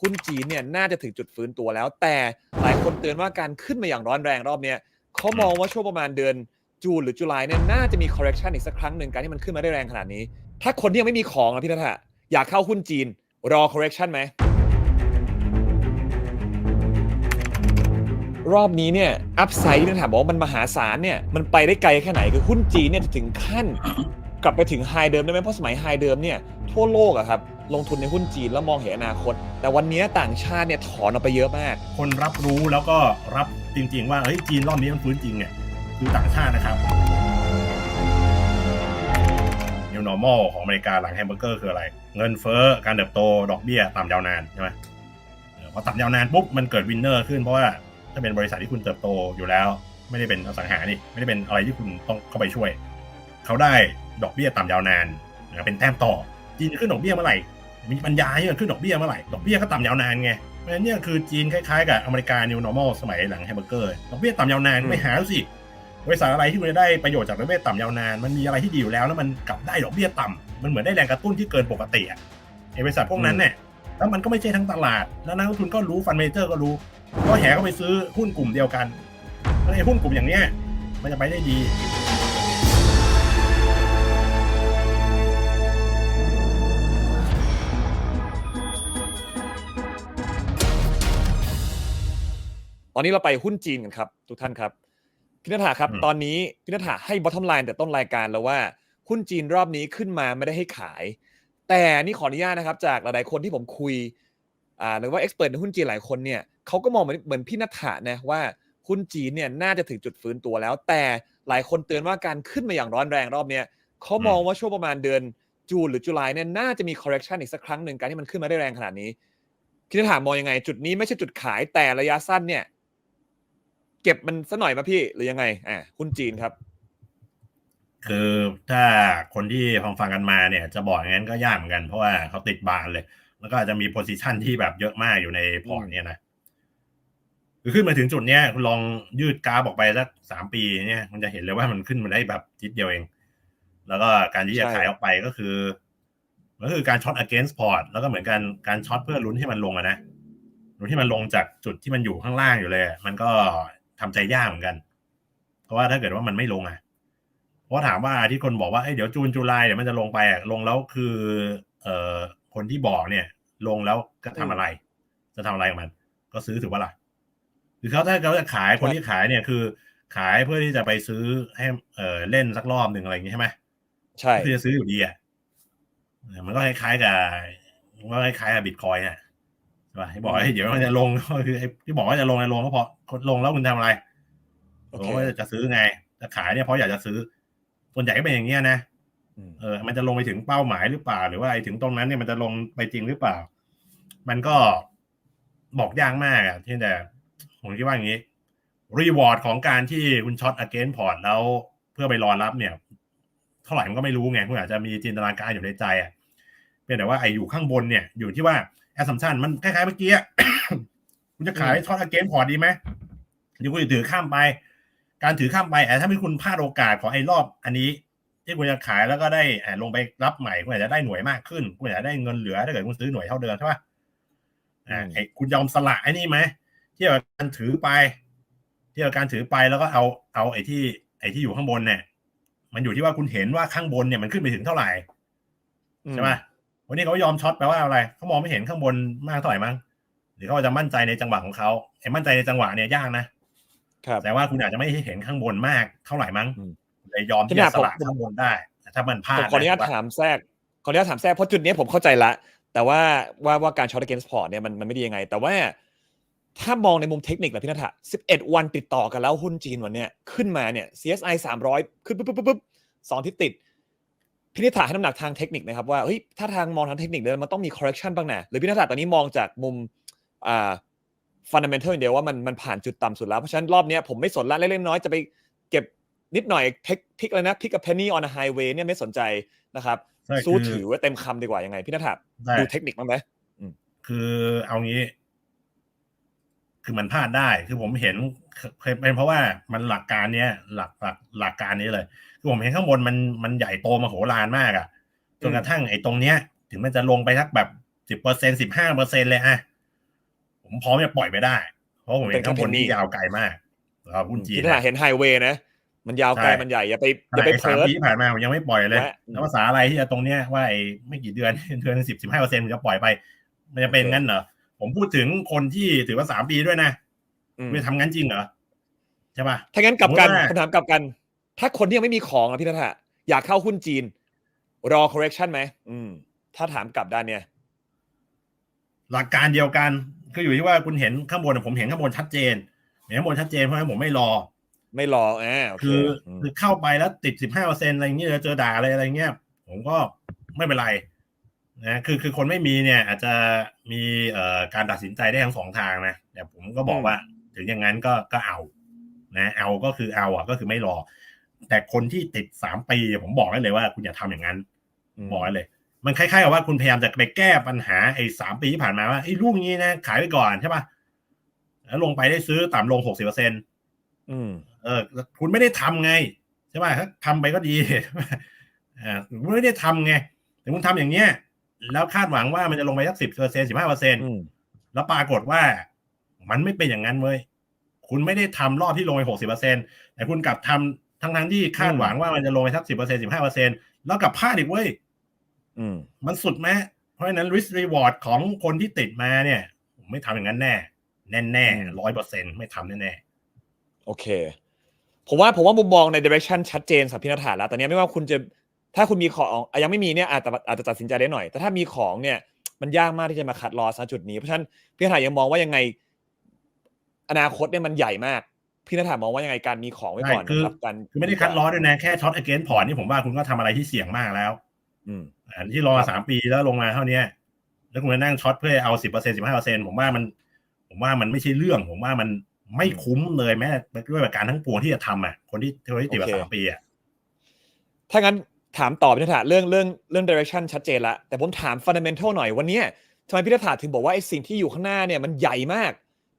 หุ้นจีนเนี่ยน่าจะถึงจุดฟื้นตัวแล้ว แต่หลายคนเตือนว่าการขึ้นมาอย่างร้อนแรงรอบเนี้ยเขามองว่าช่วงประมาณเดือนจูนหรือจุลายเนี่ยน่าจะมี correction อีกสักครั้งหนึ่งการที่มันขึ้นมาได้แรงขนาดนี้ ถ้าคนที่ยังไม่มีของนะพี่นัทะอยากเข้าหุ้นจีนรอ correction ไหมรอบนี้เนี่ยอัพไซด์ที่นัทะบอกว่ามันมหาศาลเนี่ยมันไปได้ไกลแค่ไหนคือหุ้นจีนเนี่ยจะถึงขั้น กลับไปถึงไฮเดิมได้ไหมเพราะสมัยไฮเดิมเนี่ยทั่วโลกอะครับ ลงทุนในหุ้นจีนแล้วมองเห็นอนาคต แต่วันนี้ต่างชาติเนี่ยถอนออกไปเยอะมาก คนรับรู้แล้วก็รับจริง ๆ ว่าเฮ้ยจีนรอบนี้มันฟื้นจริงเนี่ยคือต่างชาตินะครับ New Normal ของอเมริกาหลังแฮมเบอร์เกอร์คืออะไร เงินเฟ้อการเติบโตดอกเบี้ยต่ำยาวนานใช่ไหมพอต่ำยาวนานปุ๊บมันเกิดวินเนอร์ขึ้นเพราะว่าถ้าเป็นบริษัทที่คุณเติบโตอยู่แล้ว ไม่ได้เป็นอสังหานี่ไม่ได้เป็นอะไรที่คุณต้องเข้าไปช่วย เขาได้ดอกเบี้ยต่ำยาวนานเป็นแต้มต่อจีนจะขึ้นดอกเบี้ยเมื่อไหร่ มีปัญญาที่จะขึ้นดอกเบี้ยเมื่อไหร่ ดอกเบี้ยก็ต่ำยาวนานไงเพราะฉะนั้นเนี่ยคือจีนคล้ายๆกับอเมริกา New Normal สมัยหลังแฮมเบอร์เกอร์ ดอกเบี้ยต่ำยาวนานไม่หาสิ บริษัทอะไรที่มันจะได้ประโยชน์จากดอกเบี้ยต่ำยาวนาน มันมีอะไรที่ดีอยู่แล้วแล้วมันกลับได้ดอกเบี้ยต่ำมันเหมือนได้แรงกระตุ้นที่เกินปกติอะไอ้บริษัทพวกนั้นเนี่ยแล้วมันก็ไม่ใช่ทั้งตลาด แล้วนักลงทุนก็รู้ฟันเมเจอร์ก็รู้ ก็แห่เข้าไปซื้อหุ้นกลุ่มเดียวกันแล้วไอ้หุ้นกลุ่มอย่างเนี้ยมันจะไปได้ดี ตอนนี้เราไปหุ้นจีนกันครับ ทุกท่านครับพี่นัทธาครับอืมตอนนี้พี่นัทธาให้ bottom line แต่ต้นรายการแล้วว่าหุ้นจีนรอบนี้ขึ้นมาไม่ได้ให้ขาย แต่นี่ขออนุญาตนะครับ จากหลายๆคนที่ผมคุยอ่าหรือว่า expert ในหุ้นจีนหลายคนเนี่ยเขาก็มองเหมือนเหมือนพี่นัทธานะว่าหุ้นจีนเนี่ยน่าจะถึงจุดฟื้นตัวแล้ว แต่หลายคนเตือนว่าการขึ้นมาอย่างร้อนแรงรอบเนี้ยเขามองว่าช่วงประมาณเดือนจูนหรือจุลายเนี่ยน่าจะมี correction อีกสักครั้งหนึ่งการที่มันขึ้นมาได้แรงขนาดนี้พี่นัทธามองยังไง จุดนี้ไม่ใช่จุดขายแต่ระยะสั้นเนี่ย เก็บมันซะหน่อยมาพี่หรือยังไงอ่าหุ้นจีนครับ คือถ้าคนที่ฟังฟังกันมาเนี่ย จะบอกอย่างนั้นก็ยากเหมือนกันเพราะว่าเขาติดบานเลย แล้วก็อาจจะมีโพซิชันที่แบบเยอะมากอยู่ในพอร์ตเนี่ยนะคือขึ้นมาถึงจุดเนี้ยคุณลองยืดกราฟออกไปสักสามปีเนี่ยมันจะเห็นเลยว่ามันขึ้นมาได้แบบจิตเดียวเอง แล้วก็การที่จะใช่ขายออกไปก็คือก็คือการช็อต against port แล้วก็เหมือนกันการช็อตเพื่อลุ้นให้มันลงอะนะลุ้นให้มันลงจากจุดที่มันอยู่ข้างล่างอยู่เลยอะมันก็ ทำใจยากเหมือนกัน เพราะว่าถ้าเกิดว่ามันไม่ลงอะเพราะถามว่าที่คนบอกว่าเอ้ยเดี๋ยวจูนจุลายเดี๋ยวมันจะลงไปอะลงแล้วคือ เอ่อคนที่บอกเนี่ย ลงแล้วจะทำอะไร จะทำอะไรกับมัน ก็ซื้อถือว่าล่ะคือเขาถ้าเขาจะขายคนที่ขายเนี่ยคือ ขายเพื่อที่จะไปซื้อให้เอ่อเล่นสักรอบหนึ่งอะไรอย่างนี้ใช่ไหมใช่คือจะซื้ออยู่ดีอะเออมันก็คล้ายๆกับมันก็คล้ายๆกับบิตคอยอะ ใช่ป่ะที่บอกว่าเฮ้ยเดี๋ยวมันจะลงก็คือไอ้ที่บอกว่าจะลงจะลงก็พอลงแล้วคุณทำอะไรโอลเคงว่าจะซื้อไง จะขายเนี่ยเพราะอยากจะซื้อส่วนใหญ่ก็เป็นอย่างเงี้ยนะอืมเออ มันจะลงไปถึงเป้าหมายหรือเปล่า หรือว่าไอ้ถึงตรงนั้นเนี่ยมันจะลงไปจริงหรือเปล่า มันก็บอกยากมากอะที่แต่ผมคิดว่าอย่างนี้รีวอร์ดของการที่คุณช็อต against port แล้วเพื่อไปรอรับเนี่ย เท่าไหร่มันก็ไม่รู้ไงคุณอาจจะมีจินตนาการอยู่ในใจอะเพียงแต่ว่าไอ้อยู่ข้างบนเนี่ย อยู่ที่ว่า assumption มันคล้ายๆเมื่อกี้อะคุณจะขายช็อต against port ดีไหมหรือคุณจะถือข้ามไป การถือข้ามไปแต่ถ้ามีคุณพลาดโอกาสของไอ้รอบ อันนี้ ที่คุณจะขายแล้วก็ได้อ่าลงไปรับใหม่คุณอาจจะได้หน่วยมากขึ้น คุณอาจจะได้เงินเหลือถ้าเกิดคุณซื้อหน่วยเท่าเดิมใช่ปะอ่าอืมไอ้คุณยอมสละไอ้นี่ไหมเที่ยวกับการถือไปเที่ยวกับการถือไปแล้วก็เอาเอาไอ้ที่ ไอ้ที่อยู่ข้างบนเนี่ย มันอยู่ที่ว่าคุณเห็นว่าข้างบนเนี่ยมันขึ้นไปถึงเท่าไหร่อืใช่ปะ วันนี้เขายอมช็อตแปลว่าอะไรเขามองไม่เห็นข้างบนมากเท่าไหร่มั้งหรือเขาจะมั่นใจในจังหวะของเขาไอ้มั่นใจในจังหวะเนี่ยยากนะครับแต่ว่าคุณอาจจะไม่เห็นข้างบนมากเท่าไหร่มั้งอืมเลยยอมที่ขนาจะดสละผมข้างบนได้แต่ถ้ามันพลาผดมขออนุญาตะถามแทรกขออนุญาตถามแทรกเพราะจุดนี้ผมเข้าใจละ แต่ว่าว่าว่าการช็อต against port เนี่ยมันมันไม่ดียังไง แต่ว่าถ้ามองในมุมเทคนิคแหละพี่นัทะ11 วันติดต่อกันแล้วหุ้นจีนวันเนี้ยขึ้นมาเนี่ย CSI 300 ขึ้นปุ๊บปุ๊บปุ๊บปุ๊บสองอาที่ติด พี่นิถาให้น้ำหนักทางเทคนิคนะครับว่าเฮ้ยถ้าทางมองทางเทคนิคเนี่ยมันต้องมี correction บ้างนะหรือพี่นิถาตอนนี้มองจากมุมอ่า fundamental อย่างเดียวว่ามันมันผ่านจุดต่ำสุดแล้ว เพราะฉะนั้นรอบเนี้ยผมไม่สนละเล็กๆน้อยๆจะไปเก็บนิดหน่อยเทคพิกอะไรนะพิกกับ penny on a highway เนี่ยไม่สนใจนะครับใช่สู้คือถือไว้เต็มคำดีกว่ายังไงพี่นัทได้ดูเทคนิคบ้างไหมคือเอางี้ คือมันพลาดได้ คือผมเห็นเคยเป็นเพราะว่ามันหลักการเนี้ยหลักหลักหลักการนี้เลย คือผมเห็นข้างบนมันมันใหญ่โตมโหฬารมากอะจนกระทั่งไอ้ตรงเนี้ย ถึงมันจะลงไปสักแบบสิบเปอร์เซ็นสิบห้าเปอร์เซ็นเลยอะผมพร้อมจะปล่อยไปได้ เพราะผมเห็นข้างบนนี่ยาวไกลมากสำหรับหุ้นจีนที่ถ้าเห็นไฮเวย์นะมันยาวไกลใช่มันใหญ่อย่าไปอขนาย่าดไปไอ้เพิสามร์ดปีที่ผ่านมาผมยังไม่ปล่อยเลยแวะแล้วภาษาอะไรที่จะตรงเนี้ยว่าไอ้ไม่กี่เดือนเดือนสิบสิบห้าเปอร์เซ็นต์จะปล่อยไป มันจะเป็นงั้นเหรอ ผมพูดถึงคนที่ถือว่าสามปีด้วยนะอืมไม่ทำงั้นจริงเหรอใช่ป่ะถ้างั้นกลับกันผมว่าคำถามกลับกัน ถ้าคนที่ยังไม่มีของอะพี่นัทะอยากเข้าหุ้นจีน รอ correction ไหมอืม ถ้าถามกลับด้านเนี้ยหลักการเดียวกันก็อยู่ที่ว่าคุณเห็นข้างบนผมเห็นข้างบนชัดเจนเห็นข้างบนชัดเจนเพราะฉะนั้นผมไม่รอ ไม่รออ่าโอเคคืออมคือเข้าไปแล้วติดสิบห้าเปอร์เซ็นอะไรเงี้ยเจอด่าอะไรอะไรเงี้ยผมก็ไม่เป็นไร นะคือคือคนไม่มีเนี่ย อาจจะมีเอ่อการตัดสินใจได้ทั้งสองทางนะแต่ผมก็บอกว่า ถึงอย่างนั้นก็ก็เอา นะ เอาก็คือเอาอะก็คือไม่รอ แต่คนที่ติดสามปีผมบอกได้เลยว่า คุณอย่าทำอย่างนั้นมบอกได้เลย มันคล้ายๆกับว่าคุณพยายามจะไปแก้ปัญหาไอ้สามปีที่ผ่านมาว่าไอ้ลูกนี้นะขายไปก่อนใช่ป่ะแล้วลงไปได้ซื้อต่ำลงหกสิบเปอร์เซ็นอืมเออ คุณไม่ได้ทำไงใช่ป่ะถ้าทำไปก็ดีอ่าคุณไม่ได้ทำไงแต่คุณทำอย่างเนี้ย แล้วคาดหวังว่ามันจะลงไปสักสิบเปอร์เซ็นสิบห้าเปอร์เซ็นอืมแล้วปรากฏว่า มันไม่เป็นอย่างนั้นเว้ยคุณไม่ได้ทำรอบที่ลงไปหกสิบเปอร์เซ็นแต่คุณกลับทำทั้งทั้งๆที่คาดหวังว่ามันจะลงไปสักสิบเปอร์เซ็นสิบห้าเปอร์เซ็นแล้วกลับพลาดอีกเว้ยอืมมันสุดไหมเพราะฉะนั้น risk reward ของคนที่ติดมาเนี่ยผมไม่ทำอย่างนั้นแน่ แน่แน่อืมร้อยเปอร์เซ็นไม่ทำแน่แน่โอเคผมว่าผมว่ามุมมองใน direction ชัดเจนสับพินาฐานแล้วตอนนี้ไม่ว่าคุณจะ ถ้าคุณมีของอะยังไม่มีเนี่ยอาจจะอาจจะตัดสินใจได้หน่อย แต่ถ้ามีของเนี่ยมันยากมากที่จะมาคัดลอสณจุดนี้เพราะฉะนั้นพี่นาฐานยังมองว่ายังไง อนาคตเนี่ยมันใหญ่มากพี่นาฐานมองว่ายังไงการมีของไว้ก่อนนะครับการคือไม่ได้คัดล้อด้วยนะแค่ช็อต against พอร์ตนี่ผมว่าคุณก็ทำอะไรที่เสี่ยงมากแล้ว อืมอันที่รอมาสามปีแล้วลงมาเท่าเนี้ยแล้วคุณมานั่งช็อตเพื่อเอาสิบเปอร์เซ็นสิบห้าเปอร์เซ็นผมว่ามัน ผมว่ามันไม่ใช่เรื่อง ผมว่ามันไม่คุ้มเลยแม้ด้วยประการทั้งปวงที่จะทำอะคนที่เทอร์ที่ติดมาโอเคสามปีอะถ้างั้น ถามต่อพี่นาฐาเรื่องเรื่องเรื่อง direction ชัดเจนละแต่ผมถาม fundamental หน่อยวันนี้ทำไมพี่นาฐาถึงบอกว่าไอ้สิ่งที่อยู่ข้างหน้าเนี่ยมันใหญ่มาก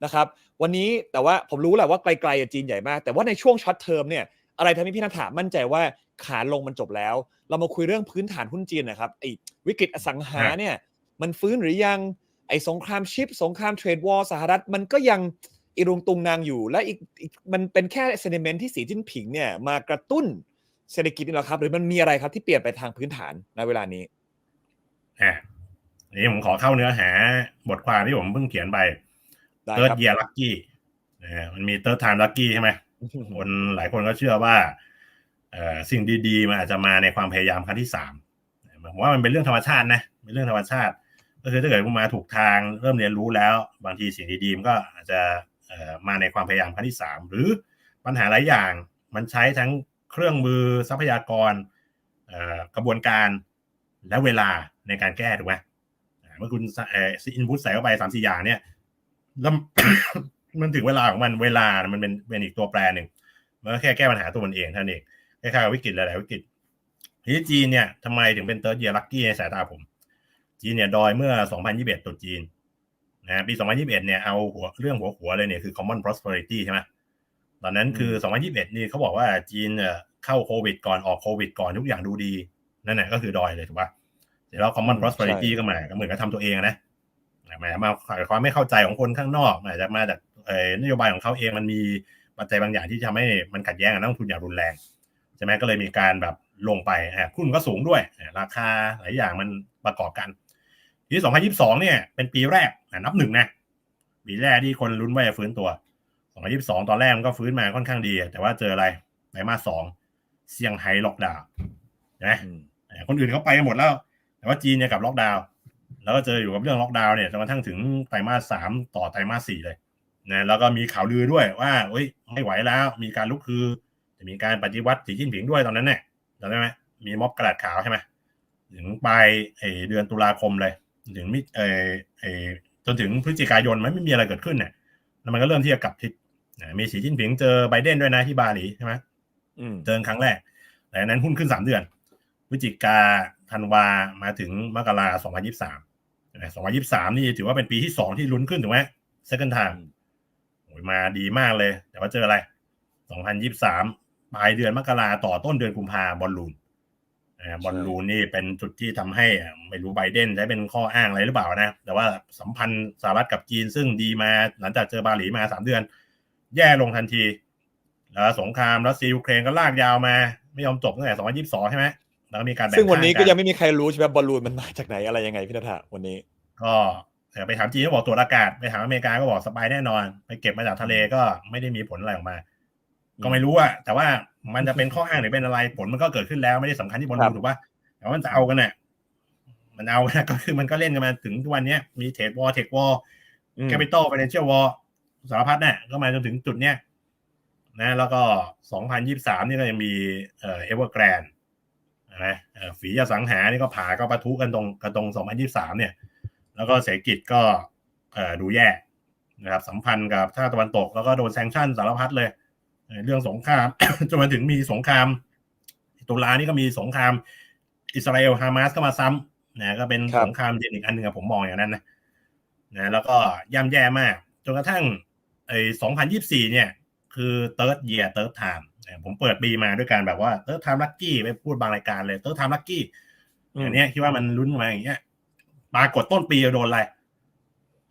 นะครับวันนี้แต่ว่าผมรู้แหละว่าไกลๆจีนใหญ่มาก แต่ว่าในช่วงช็อตเทอมเนี่ยอะไรทำให้พี่นาฐามั่นใจว่าขาลงมันจบแล้ว เรามาคุยเรื่องพื้นฐานหุ้นจีนนะครับไอ้วิกฤตอสังหาเนี่ยมันฟื้นหรือยังไอ้สงครามชิป สงครามเทรดวอร์สหรัฐ มันก็ยังอีรุงตุงนางอยู่ และอีกอีกมันเป็นแค่เซนิเมนต์ที่สีจิ้นผิงเนี่ยมากระตุ้น เศรษฐกิจนี่เหรอครับ หรือมันมีอะไรครับที่เปลี่ยนไปทางพื้นฐานในเวลานี้อะอันนี้ผมขอเข้าเนื้อหาบทความที่ผมเพิ่งเขียนไปได้เติร์ดครับเยียร์ลักกี้มันมีเติร์ดไทม์ลักกี้ใช่ไหมคนหลายคนก็เชื่อว่าเอ่อสิ่งดี ๆ มันอาจจะมาในความพยายามครั้งที่สามผมว่ามันเป็นเรื่องธรรมชาตินะเป็นเรื่องธรรมชาติ ก็คือถ้าเกิดคุณมาถูกทางเริ่มเรียนรู้แล้ว บางทีสิ่งดีๆมันก็อาจจะเอ่อมาในความพยายามครั้งที่สามหรือปัญหาหลายอย่างมันใช้ทั้ง เครื่องมือทรัพยากรเอ่อกระบวนการและเวลาในการแก้ถูกไหมอ่าเมื่อคุณเอ่ออินพุตใส่เข้าไปสามสี่อย่างเนี่ยแล้วมันถึงเวลาของมันเวลา มันเป็นเป็นอีกตัวแปรหนึ่งมันก็แค่แก้ปัญหาตัวมันเองเท่านั้นเองคล้ายๆกับวิกฤตหลายๆวิกฤตทีนี้จีนเนี่ยทำไมถึงเป็นเติร์ดเยียร์ลักกี้ในสายตาผม จีนเนี่ยดอยเมื่อ 2021ตรุษจีนนะปี 2021 เนี่ยเอาหัวเรื่องหัวหัวเลยเนี่ยคือ common prosperity ใช่ไหมตอนนั้นคือ 2021 นี่เขาบอกว่าจีนเนี่ย เข้าโควิดก่อนออกโควิดก่อนทุกอย่างดูดี นั่นแหละก็คือดอยเลยถูกปะเดี๋ยวเรา common อืม prosperity ใช่ก็มาก็เหมือนกับทำตัวเองอะนะหมายมาความไม่เข้าใจของคนข้างนอกอาจจะมาจากเอ่อนโยบายของเขาเองมันมีปัจจัยบางอย่างที่ทำให้มันขัดแย้งกับนักลงทุนอย่างรุนแรงใช่ไหมก็เลยมีการแบบลงไปอะหุ้นก็สูงด้วยอะราคาหลายอย่างมันประกอบกัน ทีนี้2022 เนี่ย เป็นปีแรกอะนับหนึ่งนะปีแรกที่คนลุ้นว่าจะฟื้นตัว 2022 ตอนแรกมันก็ฟื้นมาค่อนข้างดี แต่ว่าเจออะไรไตรมาสสอง เซี่ยงไฮ้ล็อกดาวน์ใช่ไหมอืมอะคนอื่นเขาไปกันหมดแล้ว แต่ว่าจีนเนี่ยกลับล็อกดาวน์แล้วก็เจออยู่กับเรื่องล็อกดาวน์เนี่ยจนกระทั่งถึงไตรมาสสามต่อไตรมาสสี่เลยนะแล้วก็มีข่าวลือด้วยว่าเอ้ยไม่ไหวแล้ว มีการลุกคือ จะมีการปฏิวัติสีจิ้นผิงด้วยตอนนั้นเนี่ยจำได้ไหมมีม็อบกระดาษขาวใช่ไหมถึงปลายเออเดือนตุลาคมเลย ถึงมิเออเออจนถึงพฤศจิกายนมันไม่มีอะไรเกิดขึ้นเนี่ยแล้วมันก็เริ่มที่จะกลับทิศนะมีสีจิ้นผิงเจอไบเดนด้วยนะที่บาหลีใช่ไหมอืม เจอครั้งแรกแต่อันนั้นหุ้นขึ้นสามเดือนพฤศจิกาธันวามาถึงมกราสองพันยี่สามสองพันยี่สามนี่ถือว่าเป็นปีที่สองที่ลุ้นขึ้นถูกไหม second time โอ้ยมาดีมากเลย แต่ว่าเจออะไรสองพันยี่สามปลายเดือนมกราต่อต้นเดือนกุมภาบอลลูนนะบอลลูนนี่เป็นจุดที่ทำให้อะไม่รู้ไบเดนใช้เป็นข้ออ้างอะไรหรือเปล่านะ แต่ว่าสัมพันธ์สหรัฐกับจีนซึ่งดีมาหลังจากเจอบาหลีมาสามเดือน แย่ลงทันทีแล้ว สงครามรัสเซียยูเครนก็ลากยาวมา ไม่ยอมจบตั้งแต่2022ใช่ไหมแล้วก็มีการแบ่งซึ่งวันนี้ก็ข้ายังไม่มีใครรู้ใช่ไหมบอลลูนมันมาจากไหนอะไรยังไงพี่นัทะวันนี้ ก็แต่ไปถามจีนก็บอกตรวจอากาศไปถามอเมริกาก็บอกสบายแน่นอน ไปเก็บมาจากทะเลก็ไม่ได้มีผลอะไรออกมา ก็ไม่รู้อะแต่ว่ามันจะเป็นข้ออ้างหรือเป็นอะไรผลมันก็เกิดขึ้นแล้วไม่ได้สำคัญที่บอลครัลูบนถูกปะแต่ว่ามันจะเอากันเนี่ยมันเอากันก็คือมันก็เล่นกันมาถึงทุกวันเนี้ยมีเทรดวอลเทควอลอืมแคปิตอลฟินแลนเชียลวอลสารพัดเนี่ยก็มาจนถึงจุดเนี้ย นะแล้วก็ 2023 นี่ก็ยังมีเอ่อเอเวอร์แกรนนะเอ่อฝีอสังหานี่ก็ผ่าก็ปะทุกันตรงกันตรง 2023 เนี่ย แล้วก็เศรษฐกิจก็เอ่อดูแย่นะครับสัมพันธ์กับชาติตะวันตก แล้วก็โดนแซงชั่นสารพัดเลยเอ่อเรื่องสงครามจนมาถึงมีสงคราม ตุลานี่ก็มีสงคราม อิสราเอลฮามาสก็มาซ้ำนะก็เป็นครับสงครามเย็นอีกอันหนึ่งอะผมมองอย่างนั้นนะนะแล้วก็ย่ำแย่มาก จนกระทั่งไอ้2024 เนี่ย คือ third year third time นะผมเปิดปีมาด้วยการแบบว่า third time lucky ไปพูดบางรายการเลย third time lucky อืมอันเนี้ยคิดว่ามันลุ้นมาอย่างเงี้ยปรากฏต้นปีโดนอะไร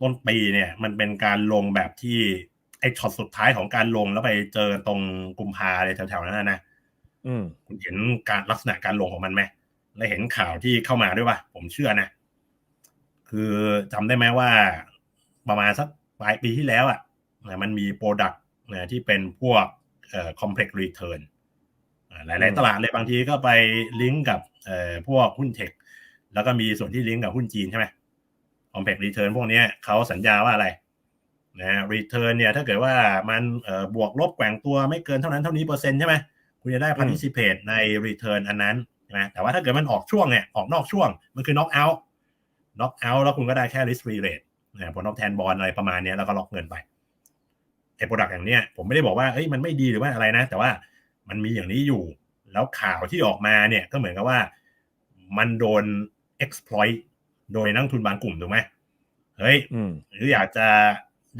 ต้นปีเนี่ย มันเป็นการลงแบบที่ไอ้ช็อตสุดท้ายของการลงแล้วไปเจอตรงกุมภาเลยแถวๆนั้นนะนะอืมคุณเห็นการลักษณะการลงของมันไหมและเห็นข่าวที่เข้ามาด้วยป่ะ ผมเชื่อนะ คือจำได้ไหมว่า ประมาณสักปลายปีที่แล้วอะนะมันมีโปรดักต์ นะที่เป็นพวกเอ่อ complex return อ่าหอืลายมๆตลาดเลยบางทีก็ไปลิงก์กับเอ่อพวกหุ้นเทคแล้วก็มีส่วนที่ลิงก์กับหุ้นจีนใช่ไหม complex return พวกเนี้ยเขาสัญญาว่าอะไรนะ return เนี่ยถ้าเกิดว่ามันเอ่อบวกลบแกว่งตัวไม่เกินเท่านั้นเท่านี้เปอร์เซ็นต์ใช่ไหมคุณจะได้ participate ใน return อันนั้นใช่ไหมแต่ว่าถ้าเกิดมันออกช่วงเนี่ยออกนอกช่วงมันคือ knock out knock out แล้วคุณก็ได้แค่ risk free rate นะผลตอบแทนบอลอะไรประมาณเนี้ยแล้วก็ล็อกเงินไป ไอ้ product อย่างเนี้ยผมไม่ได้บอกว่าเอ้ยมันไม่ดีหรือว่าอะไรนะ แต่ว่ามันมีอย่างนี้อยู่ แล้วข่าวที่ออกมาเนี่ยก็เหมือนกับว่า มันโดน exploit โดยนักลงทุนบางกลุ่มถูกไหมเฮ้ยอืมหรืออยากจะ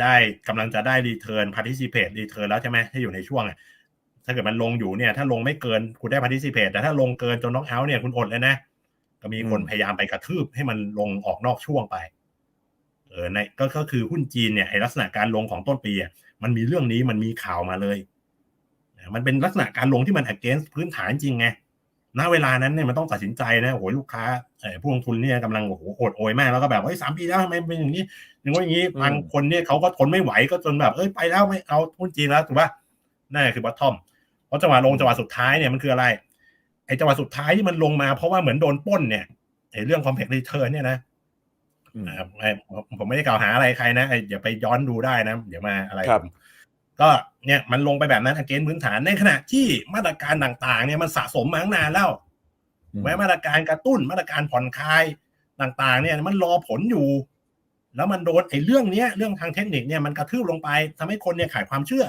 ได้กำลังจะได้ return participate return แล้วใช่ไหมที่อยู่ในช่วงอะถ้าเกิดมันลงอยู่เนี่ย ถ้าลงไม่เกินคุณได้ participate แต่ถ้าลงเกินจนน็อกเอาท์เนี่ยคุณอดเลยนะ ก็มีคนอืมพยายามไปกระทืบให้มันลงออกนอกช่วงไป เออในก็ก็คือหุ้นจีนเนี่ยไอลักษณะการลงของต้นปีอะ มันมีเรื่องนี้มันมีข่าวมาเลยนะมันเป็นลักษณะการลงที่มัน against พื้นฐานจริงไงณเวลานั้นเนี่ยมันต้องตัดสินใจนะโอ้โหลูกค้าเออผู้ลงทุนเนี่ยกำลังโอ้โหโอดโอยมากแล้วก็แบบเฮ้ยสามปีแล้วทำไมเป็นอย่างนี้อย่างว่าอย่างนี้อืมบางคนเนี่ยเขาก็ทนไม่ไหวก็จนแบบเอ้ยไปแล้วไม่เอาหุ้นจีนแล้วถูกป่ะนั่นคือบอททอมเพราะจังหวะลงจังหวะสุดท้ายเนี่ยมันคืออะไรไอ้จังหวะสุดท้ายที่มันลงมาเพราะว่าเหมือนโดนปล้นเนี่ยไอ้เรื่อง complex return เนี่ยนะอืม นะครับไอ้ผมไม่ได้กล่าวหาอะไรใครนะไอ้อย่าไปย้อนดูได้นะเดี๋ยวมาอะไรครับผมก็เนี่ยมันลงไปแบบนั้น against พื้นฐานในขณะที่มาตรการต่างๆ เนี่ยมันสะสมมาตั้งนานแล้วแม้มาตรการกระตุ้นมาตรการผ่อนคลายต่างๆ เนี่ยมันรอผลอยู่ แล้วมันโดนไอ้เรื่องเนี้ยเรื่องทางเทคนิคเนี่ยมันกระทืบลงไปทำให้คนเนี่ยขาดความเชื่อ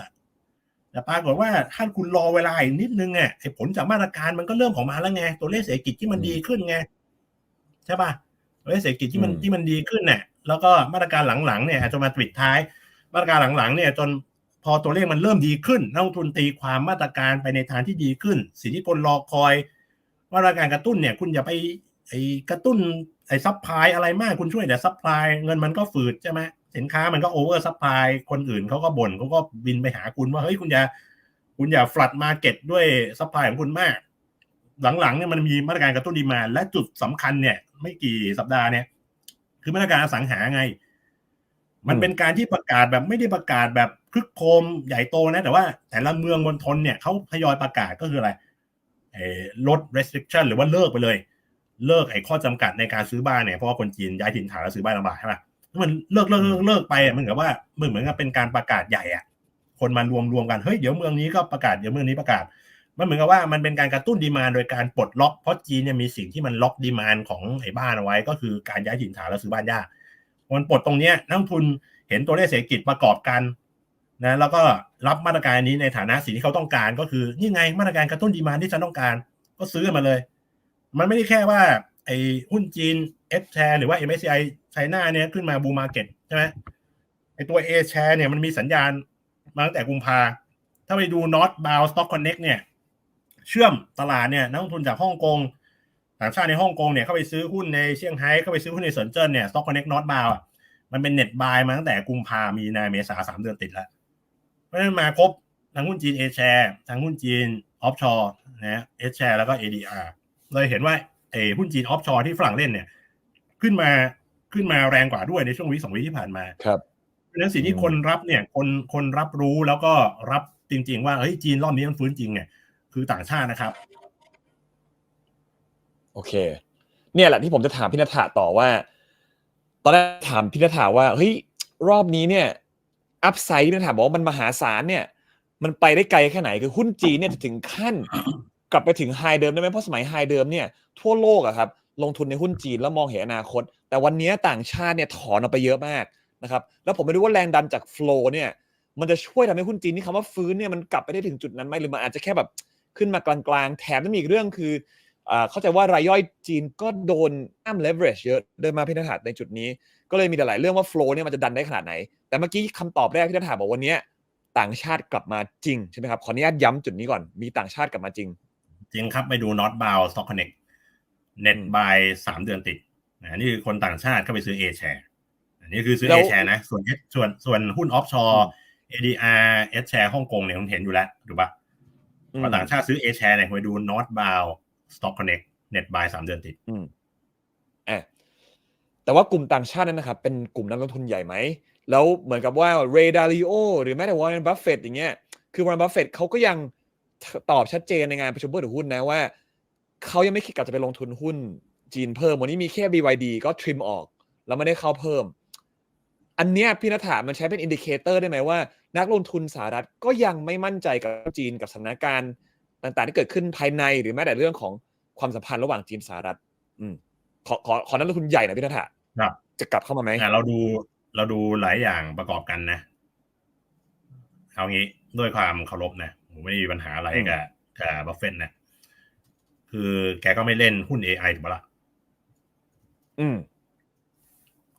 แต่ปรากฏว่าถ้าคุณรอเวลาอีกนิดนึงไงไอ้ผลจากมาตรการมันก็เริ่มออกมาแล้วไงตัวเลขเศรษฐกิจที่มันดีขึ้นไงใช่ป่ะตัว เลขเศรษฐกิจที่มันอืมที่มันดีขึ้นเนี่ยแล้วก็มาตรการหลังๆเนี่ยจนมาปิดท้าย มาตรการหลังๆเนี่ยจนพอตัวเลขมันเริ่มดีขึ้นนักลงทุนตีความมาตรการไปในทางที่ดีขึ้น สิ่งที่คนรอคอยมาตรการกระตุ้นเนี่ย คุณอย่าไปไอ้กระตุ้นไอ้ซัพพลายอะไรมากคุณช่วยแต่ซัพพลายเงินมันก็ฝืดใช่ไหมสินค้ามันก็โอเวอร์ซัพพลายคนอื่นเขาก็บ่นเขาก็บินไปหาคุณว่าเฮ้ยคุณอย่าคุณอย่าฟลัดมาเก็ตด้วยซัพพลายของคุณมาก หลังๆเนี่ยมันมีมาตรการกระตุ้นดีมานด์และจุดสำคัญเนี่ย ไม่กี่สัปดาห์เนี่ย คือมาตรการอสังหาไง มันเป็นการที่ประกาศแบบไม่ได้ประกาศแบบคึกโครมใหญ่โตนะ แต่ว่าแต่ละเมืองมณฑลเนี่ยเขาทยอยประกาศก็คืออะไรเอ่อลด restriction หรือว่าเลิกไปเลย เลิกไอ้ข้อจำกัดในการซื้อบ้านเนี่ยเพราะว่าคนจีนย้ายถิ่นฐานแล้วซื้อบ้านลำบากใช่ไหมถ้ามันเลิกเลิกเลิกเลิกไปอะมันเหมือนกับว่าเหมือนเหมือนกับเป็นการประกาศใหญ่อะคนมารวมรวมกันเฮ้ยเดี๋ยวเมืองนี้ก็ประกาศเดี๋ยวเมืองนี้ประกาศ มันเหมือนกับว่ามันเป็นการกระตุ้นดีมานโดยการปลดล็อกเพราะจีนเนี่ยมีสิ่งที่มันล็อกดีมานของไอ้บ้านเอาไว้ ก็คือการย้ายถิ่นฐานแล้วซื้อบ้านยากมันปลดตรงเนี้ยนักทุนเห็นตัวเลขเศรษฐกิจประกอบกันนะแล้วก็รับมาตรการนี้ในฐานะสิ่งที่เขาต้องการก็คือนี่ไงมาตรการกระตุ้นดีมานที่ฉันต้องการ ก็ซื้อมาเลย มันไม่ได้แค่ว่าไอ้หุ้นจีน F share หรือว่า MSCI China เนี่ยขึ้นมาบูมาเก็ตใช่ไหมไอ้ตัว A share เนี่ยมันมีสัญญาณมาตั้งแต่กุมภาถ้าไปดู Northbound Stock Connect เนี่ย เชื่อมตลาดเนี่ยนักลงทุนจากฮ่องกงต่างชาติในฮ่องกงเนี่ยเข้าไปซื้อหุ้นในเซี่ยงไฮ้เข้าไปซื้อหุ้นในเซินเจิ้นเนี่ย Stock Connect Not b o u อะมันเป็นเน็ตบายมาตั้งแต่กุมภามีนาเมษาสามเดือนติดแล้วเพราะฉะนั้นมาครบทั้งหุ้นจีนเอแชร์ทั้งหุ้นจีนออฟชอร์นะเอแชร์แล้วก็ ADR เลยเห็นว่าเออหุ้นจีนออฟชอร์ที่ฝรั่งเล่นเนี่ย ขึ้นมาขึ้นมาแรงกว่าด้วยในช่วงวิสองวิที่ผ่านมาครับเพราะฉะนั้นสิ่งที่คนรับเนี่ยคนคนรับรู้แล้วก็รับจริง ๆ ว่าเฮ้ยจีนรอบนี้มันฟื้นจริงเนี่ย คือต่างชาตินะครับ โอเค เนี่ยแหละที่ผมจะถามพี่นัทธาต่อว่า ตอนแรกถามพี่นัทธาว่าเฮ้ยรอบนี้เนี่ย อัพไซด์พี่นัทธาบอกว่ามันมหาศาลเนี่ย มันไปได้ไกลแค่ไหนคือหุ้นจีนเนี่ยจะถึงขั้น กลับไปถึงไฮเดิมได้ไหมเพราะสมัยไฮเดิมเนี่ยทั่วโลกอะครับ ลงทุนในหุ้นจีนแล้วมองเห็นอนาคต แต่วันนี้ต่างชาติเนี่ยถอนออกไปเยอะมากนะครับ แล้วผมไม่รู้ว่าแรงดันจากโฟล์เนี่ยมันจะช่วยทำให้หุ้นจีนที่คำว่าฟื้นเนี่ยมันกลับไปได้ถึงจุดนั้นไหมหรือมันอาจจะแค่แบบ ขึ้นมากลางๆ แถมยังมีอีกเรื่องคืออ่าเข้าใจว่ารายย่อยจีนก็โดนอ้ามเลเวอเรจเยอะเดินมาพิธาในจุดนี้ ก็เลยมีหลายๆเรื่องว่าโฟลเนี่ยมันจะดันได้ขนาดไหน แต่เมื่อกี้คำตอบแรกที่ท่านถามบอกวันเนี้ยต่างชาติกลับมาจริงใช่ไหมครับขออนุญาตย้ำจุดนี้ก่อนมีต่างชาติกลับมาจริง จริงครับไปดู Not b o u Stock Connect เน็ตอืมบายสามเดือนติดนะนี่คือคนต่างชาติเข้าไปซื้อ A share อันนี้คือซื้อแล้ A ว share นะส่วน H ส่วนส่วนหุ้นออฟชอร์ ADR H share ฮ่องกงเนี่ยผมเห็นอยู่แล้วถูกปะอืมพอ ต่างชาติซื้อ A share เนี่ยไปดู Not b o u Stock Connect เน็ตบายสามเดือนติดอืมอะแต่ว่ากลุ่มต่างชาตินั้นนะครับเป็นกลุ่มนักลงทุนใหญ่ไหม แล้วเหมือนกับว่าเรดาริโอหรือแม้แต่วอร์เรนบัฟเฟตอย่างเงี้ยคือวอร์เรนบัฟเฟตเขาก็ยังตอบชัดเจนในงานประชุมผู้ถือหุ้นนะว่าเขายังไม่คิดกลับจะไปลงทุนหุ้นจีนเพิ่ม วันนี้มีแค่ BYD ก็ทริมออก แล้วไม่ได้เข้าเพิ่ม อันเนี้ยพี่นัทถามันใช้เป็นอินดิเคเตอร์ได้ไหมว่า นักลงทุนสหรัฐก็ยังไม่มั่นใจกับจีนกับสถานการณ์ต่างๆที่เกิดขึ้นภายในหรือแม้แต่เรื่องของความสัมพันธ์ระหว่างจีนสหรัฐ อืมขอขอขอนักลงทุนใหญ่หน่อยพี่นัทถาครับ จะกลับเข้ามาไหมอะเราดูเราดูหลายอย่างประกอบกันนะเอางี้ด้วยความเคารพนะผมไม่ได้มีปัญหาอะไรอืมกับกับบัฟเฟตนะคือแกก็ไม่เล่นหุ้น AI ถูกปะล่ะอืม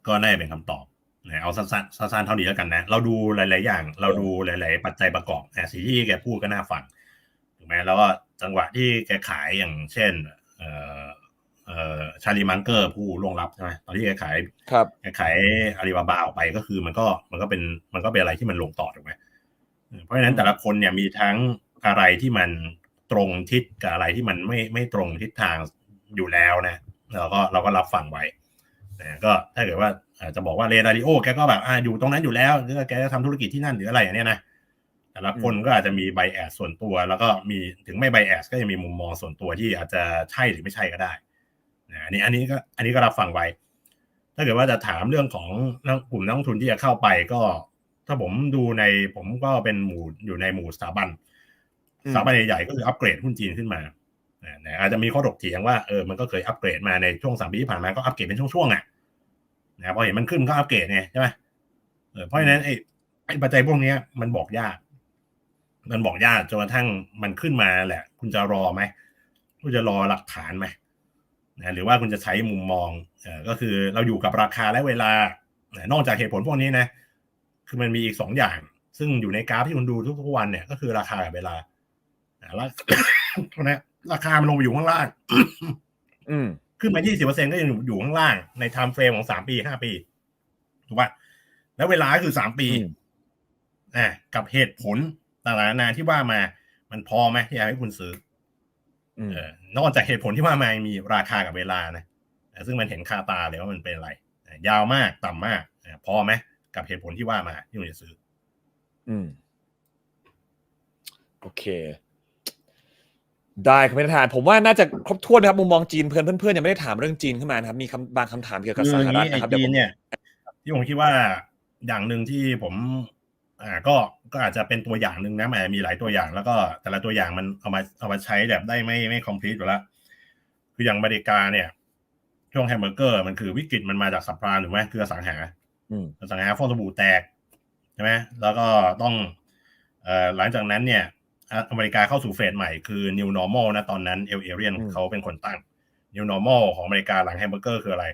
ก็น่าจะเป็นคำตอบนะ เอาสั้นๆสั้นๆเท่านี้แล้วกันนะ เราดูหลาย ๆ อย่าง เราดูหลาย ๆ ปัจจัยประกอบนะสิ่งที่แกพูดก็น่าฟังถูกไหมแล้วก็จังหวะที่แกขายอย่างเช่น เอ่อเอ่อชาลีมังเกอร์ผู้ล่วงลับใช่ไหมตอนที่แกขายครับแกขายอาลีบาบาออกไปก็คือมันก็มันก็เป็นมันก็เป็นอะไรที่มันลงต่อถูกไหมเออเพราะฉะนั้นแต่ละคนเนี่ยมีทั้งอะไรที่มันตรงทิศกับอะไรที่มันไม่ไม่ตรงทิศทางอยู่แล้วนะเราก็เราก็รับฟังไว้นะ ก็ถ้าเกิดว่าอาจจะบอกว่าเรดาริโอแกก็แบบอ่าอยู่ตรงนั้นอยู่แล้วหรือว่าแกจะทำธุรกิจที่นั่นหรืออะไรอย่างเนี้ยนะแต่ละคนก็อาจจะมีไบแอสส่วนตัว แล้วก็มีถึงไม่ไบแอสก็ยังมีมุมมองส่วนตัวที่อาจจะใช่หรือไม่ใช่ก็ได้นะอันนี้อันนี้ก็อันนี้ก็รับฟังไว้ ถ้าเกิดว่าจะถามเรื่องของนักกลุ่มนักลงทุนที่จะเข้าไปก็ ถ้าผมดูในผมก็เป็นหมู่อยู่ในหมู่สถาบันอืมสถาบันใหญ่ๆก็คืออัปเกรดหุ้นจีนขึ้นมานะนะอาจจะมีข้อถกเถียงว่าเออมันก็เคยอัปเกรดมาในช่วงสามปีที่ผ่านมาก็อัปเกรดเป็นช่วงๆอะ นะพอเห็นมันขึ้นก็อัปเกรดไงใช่ไหมเพราะฉะนั้นไอ้ไอ้ปัจจัยพวกนี้มันบอกยาก มันบอกยากจนกระทั่งมันขึ้นมาแหละ คุณจะรอไหมคุณจะรอหลักฐานไหมนะหรือว่าคุณจะใช้มุมมองเออก็คือเราอยู่กับราคาและเวลา นอกจากเหตุผลพวกนี้นะ คือมันมีอีกสองอย่าง ซึ่งอยู่ในกราฟที่คุณดูทุกๆวันเนี่ย ก็คือราคากับเวลาแล้วนะราคามันลงไปอยู่ข้างล่าง อืม ขึ้นมา 20%ก็ยังอยู่ข้างล่างในไทม์เฟรมของ 3 ปี 5 ปี ถูกป่ะ แล้วเวลาก็คือ 3 ปีอืมอะกับเหตุผลต่างๆนานาที่ว่ามา มันพอไหมที่จะให้คุณซื้ออืมเออนอกจากเหตุผลที่ว่ามามีราคากับเวลานะเออซึ่งมันเห็นคาตาเลยว่ามันเป็นอะไรเออยาวมากต่ำมากเออพอไหมกับเหตุผลที่ว่ามาที่คุณจะซื้อ อืม โอเค ได้ครับพี่นัทธาผมว่าน่าจะครบถ้วนนะครับมุมมองจีนเพื่อนเพื่อนๆยังไม่ได้ถามเรื่องจีนขึ้นมานะครับมีคำบางคำถามเกี่ยวกับคือสอหย่างรัฐนี้นะครับไอ้เดี๋ยวจีผนมเนี่ยที่ผมคิดว่าอย่างหนึ่งที่ผมอ่าก็ก็อาจจะเป็นตัวอย่างหนึ่งนะมันอาจจะมีหลายตัวอย่าง แล้วก็แต่ละตัวอย่างมันเอามาเอามาใช้แบบได้ไม่ไม่คอมพลีทอยู่แล้วคืออย่างอเมริกาเนี่ย ช่วงแฮมเบอร์เกอร์มันคือวิกฤตมันมาจากสัปดาห์ถูกไหมคืออสังหาอืมอสังหาฟองสบู่แตกใช่ไหมแล้วก็ต้องเอ่อหลังจากนั้นเนี่ย อะอเมริกาเข้าสู่เฟสใหม่คือ new normal นะตอนนั้นเอลเอเรียนอืมเขาเป็นคนตั้ง new normal ของอเมริกาหลังแฮมเบอร์เกอร์คืออะไร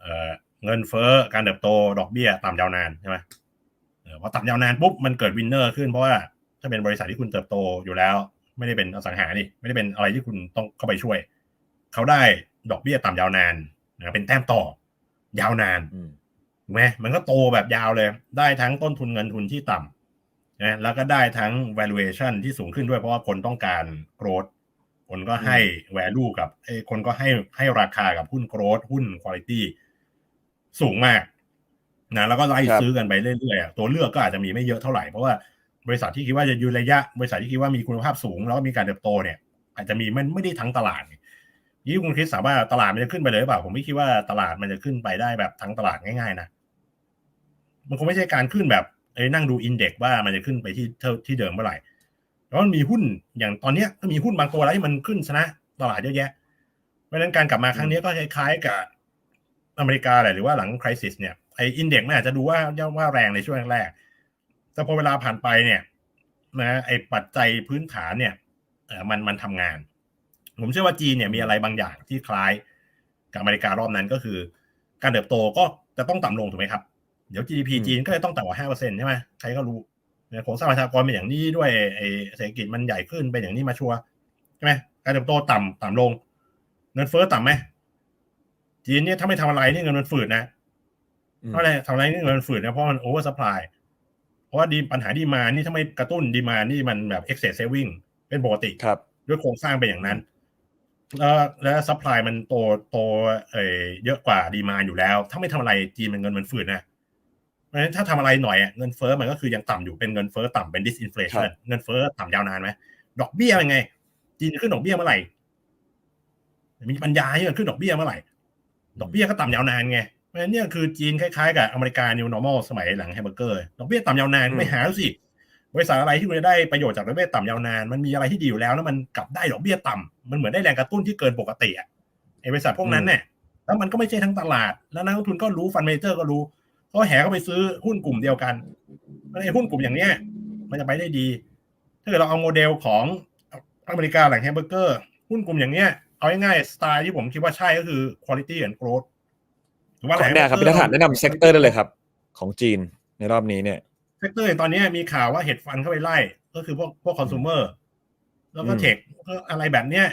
เอ่อเงินเฟ้อการเติบโตดอกเบี้ยต่ำยาวนานใช่ไหมเออพอต่ำยาวนานปุ๊บมันเกิดวินเนอร์ขึ้นเพราะว่าถ้าเป็นบริษัทที่คุณเติบโตอยู่แล้ว ไม่ได้เป็นอสังหานี่ไม่ได้เป็นอะไรที่คุณต้องเข้าไปช่วย เขาได้ดอกเบี้ยต่ำยาวนานนะเป็นแต้มต่อยาวนานอืมถูกไหมมันก็โตแบบยาวเลย ได้ทั้งต้นทุนเงินทุนที่ต่ำ นะแล้วก็ได้ทั้ง valuation ที่สูงขึ้นด้วยเพราะว่าคนต้องการ growth คนก็ให้ value กับเอ้ยคนก็ให้ให้ราคากับหุ้น growth หุ้น quality สูงมากนะแล้วก็ไล่ครับซื้อกันไปเรื่อยๆอะตัวเลือกก็อาจจะมีไม่เยอะเท่าไหร่เพราะว่าบริษัทที่คิดว่าจะยืนระยะ บริษัทที่คิดว่ามีคุณภาพสูง แล้วก็มีการเติบโตเนี่ย อาจจะมีมันไม่ได้ทั้งตลาดไงยี่คุณคริสถามว่าตลาดมันจะขึ้นไปเลยหรือเปล่าผมไม่คิดว่าตลาดมันจะขึ้นไปได้แบบทั้งตลาดง่ายๆนะมันคงไม่ใช่การขึ้นแบบ เอ้นั่งดูอินเด็กซ์ว่ามันจะขึ้นไปที่เท่าที่เดิมเมื่อไหร่แล้วมันมีหุ้นอย่างตอนเนี้ยก็มีหุ้นบางตัวแล้วที่มันขึ้นชนะตลาดเยอะแยะ เพราะฉะนั้นการกลับมาครั้งนี้ก็คล้ายๆกับอเมริกาแหละหรือว่าหลังคริสิสเนี่ยไออินเด็กซ์มันอาจจะดูว่ายั่ว่าแรงในช่วงแรกแต่พอเวลาผ่านไปเนี่ยนะไอปัจจัยพื้นฐานเนี่ยเออมันมันทำงาน ผมเชื่อว่าจีนเนี่ยมีอะไรบางอย่างที่คล้ายกับอเมริการอบนั้นก็คือ การเติบโตก็จะต้องต่ำลงถูกไหมครับ เดี๋ยว GDP อืมจีนก็จะต้องต่ำกว่าห้าเปอร์เซ็นใช่ไหมใครก็รู้เนี่ยโครงสร้างประชากรเป็นอย่างนี้ด้วยไอ้เศรษฐกิจมันใหญ่ขึ้นเป็นอย่างนี้มาชัวร์ใช่ไหมการเติบโตต่ำต่ำลง เงินเฟ้อต่ำไหมจีนเนี่ยถ้าไม่ทำอะไรนี่เงินมันฝืดนะอืมเพราะอะไรทำอะไรนี่เงินมันฝืดนะเพราะมันโอเวอร์สปายเพราะว่าดีปัญหาดีมานี่ถ้าไม่กระตุ้นดีมานี่มันแบบ excess saving เป็นปกติครับ ด้วยโครงสร้างเป็นอย่างนั้น แล้วแล้วซัพพลายมันโตโตเออเยอะกว่าดีมาอยู่แล้ว ถ้าไม่ทำอะไรจีนมันเงินมันฝืดนะเพ ราะฉะนั้นถ้าทำอะไรหน่อยอะเงินเฟ้อมันก็คือยังต่ำอยู่เป็นเงินเฟ้อต่ำเป็น disinflation เงินเฟ้อต่ำยาวนานไหมดอกเบี้ยเป็นไงจีนจะขึ้นดอกเบี้ยเมื่อไหร่มีปัญญาที่จะขึ้นดอกเบี้ยเมื่อไหร่ดอกเบี้ยก็ต่ำยาวนานไงเพราะฉะนั้นเนี่ยคือจีนคล้ายๆกับอเมริกา new normal สมัยหลังแฮมเบอร์เกอร์ดอกเบี้ยต่ำยาวนานอืมไม่หาดูสิบริษัทอะไรที่คุณจะได้ประโยชน์จากดอกเบี้ยต่ำยาวนานมันมีอะไรที่ดีอยู่แล้วแล้วมันกลับได้ดอกเบี้ยต่ำมันเหมือนได้แรงกระตุ้นที่เกินปกติอะไอ้บริษัทพวกนั้นเนี่ยแล้วมันก็ไม่ใช่ทั้งตลาด แล้วนักลงทุนก็รู้ฟันเมเจอร์ก็รู้ เขาแห่เข้าไปซื้อหุ้นกลุ่มเดียวกันแล้วไอ้หุ้นกลุ่มอย่างเนี้ย มันจะไปได้ดี ถ้าเกิดเราเอาโมเดลของอเมริกาหลังแฮมเบอร์เกอร์ หุ้นกลุ่มอย่างเนี้ยเอาง่ายๆสไตล์ที่ผมคิดว่าใช่ก็คือ quality and growth หรือว่าขอเนี่ยครับพี่นัทแนะนำเซกเตอร์ได้เลยครับ ของจีนในรอบนี้เนี่ยเซกเตอร์ตอนนี้มีข่าวว่าเห็ดฟันเข้าไปไล่ ก็คือพวกพวกคอน sumer แล้วก็อืมเทคก็อะไรแบบเนี้ย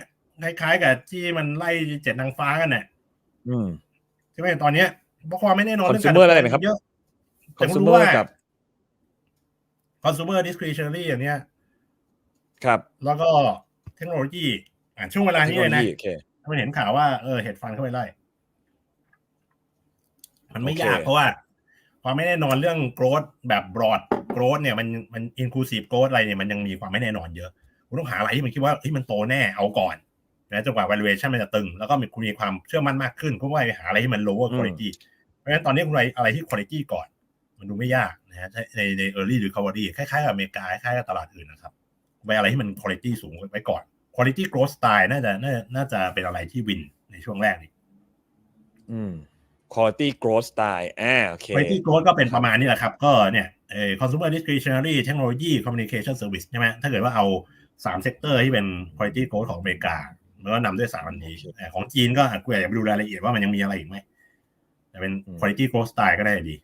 คล้ายๆกับที่มันไล่เจ็ดนางฟ้ากันน่ะอืมใช่ไหมตอนเนี้ย เพราะความไม่แน่นอน Consumer อะไรนะครับเยอะคอนแต่ซูไม่เมรู้อร์ว่ากับ consumer discretionary อย่างเนี้ย ครับ แล้วก็เทคโนโลยีอะช่วงเวลานี้เลยนะโอเคมันเห็นข่าวว่าเออเห็ดฟันเข้าไปไล่มันไม่โอเคยากเพราะว่า ความไม่แน่นอนเรื่อง growth แบบ broad growth เนี่ยมันมัน inclusive growth อะไรเนี่ยมันยังมีความไม่แน่นอนเยอะคุณต้องหาอะไรที่มันคิดว่าเฮ้ยมันโตแน่เอาก่อน นะจนกว่า valuation มันจะตึง แล้วก็มีคุณมีความเชื่อมั่นมากขึ้นก็ว่าไปหาอะไรที่มัน lower quality เพราะฉะนั้นตอนนี้คุณอะไรอะไรที่ quality ก่อน มันดูไม่ยากนะฮะในใน early recovery คล้ายๆกับอเมริกาคล้ายๆกับตลาดอื่นนะครับไปอะไรที่มัน quality สูงไว้ก่อน quality growth style น่าจะน่าน่าจะเป็นอะไรที่วินในช่วงแรกนี่อืม quality growth style อ่าโอเค quality growth ก็เป็นประมาณนี้แหละครับ ก็เนี่ยเอ่อ consumer discretionary technology communication service ใช่ไหมถ้าเกิดว่าเอาสามเซกเตอร์ที่เป็น quality growth ของอเมริกา แล้วก็นำด้วยสามอันนี้โอเคเอ่อของจีนก็อาจจะอยากไปดูรายละเอียดว่ามันยังมีอะไรอีกไหมแต่เป็นอืม quality growth style ก็ได้ดี